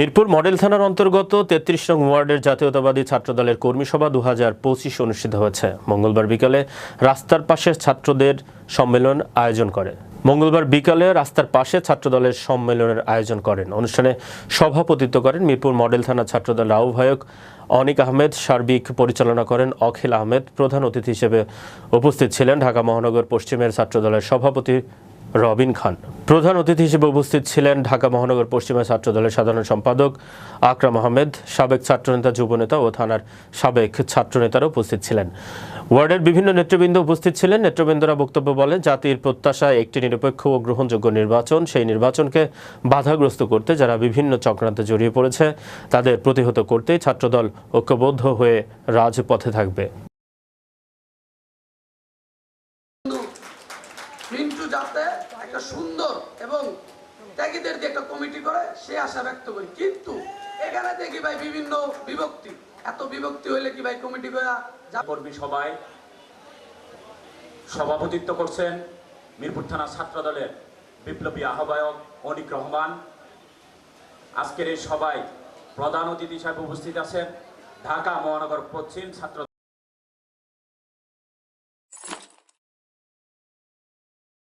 Mirpur model থানার অন্তর্গত তেত্রিশ নং ওয়ার্ডের জাতীয়তাবাদী ছাত্রদলের কর্মী সভা দু হাজার পঁচিশ অনুষ্ঠিত হয়েছে। মঙ্গলবার বিকালে রাস্তার পাশে ছাত্রদের সম্মেলন আয়োজন করে। মঙ্গলবার বিকালে রাস্তার পাশে ছাত্রদলের সম্মেলনের আয়োজন করেন। অনুষ্ঠানে সভাপতিত্ব করেন মিরপুর মডেল থানা ছাত্রদল আহ্বায়ক অনিক আহমেদ, সার্বিক পরিচালনা করেন অখিল আহমেদ। প্রধান অতিথি হিসেবে উপস্থিত ছিলেন ঢাকা মহানগর পশ্চিমের ছাত্রদলের সভাপতি রবিন খান। প্রধান অতিথি হিসেবে উপস্থিত ছিলেন ঢাকা মহানগর পশ্চিমা ছাত্র দলের সাধারণ সম্পাদক আকরাম আহমেদ, সাবেক ছাত্রনেতা, যুবনেতা ও থানার সাবেক ছাত্রনেতারা উপস্থিত ছিলেন। ওয়ার্ডের বিভিন্ন নেতৃবৃন্দ উপস্থিত ছিলেন। নেতৃবৃন্দরা বক্তব্য বলেন, জাতির প্রত্যাশা, একটি নিরপেক্ষ ও গ্রহণযোগ্য নির্বাচন, সেই নির্বাচনকে বাধাগ্রস্ত করতে যারা বিভিন্ন চক্রান্তে জড়িয়ে পড়েছে, তাদের প্রতিহত করতেই ছাত্রদল ঐক্যবদ্ধ হয়ে রাজপথে থাকবে। মিন্টু যাতে একটা সুন্দর এবং ত্যাগীদের দিয়ে একটা কমিটি করে, সে আশা ব্যক্ত করি। কিন্তু এখানে দেখি ভাই বিভিন্ন বিভক্তি। এত বিভক্তি হইলে কি ভাই কমিটি করে যা কর্মী সভায় সভাপতিত্ব করছেন মিরপুর থানা ছাত্র দলের বিপ্লবী আহ্বায়ক অনিক রহমান। আজকের এই সবাই প্রধান অতিথি হিসাবে উপস্থিত আছেন ঢাকা মহানগর পশ্চিম ছাত্র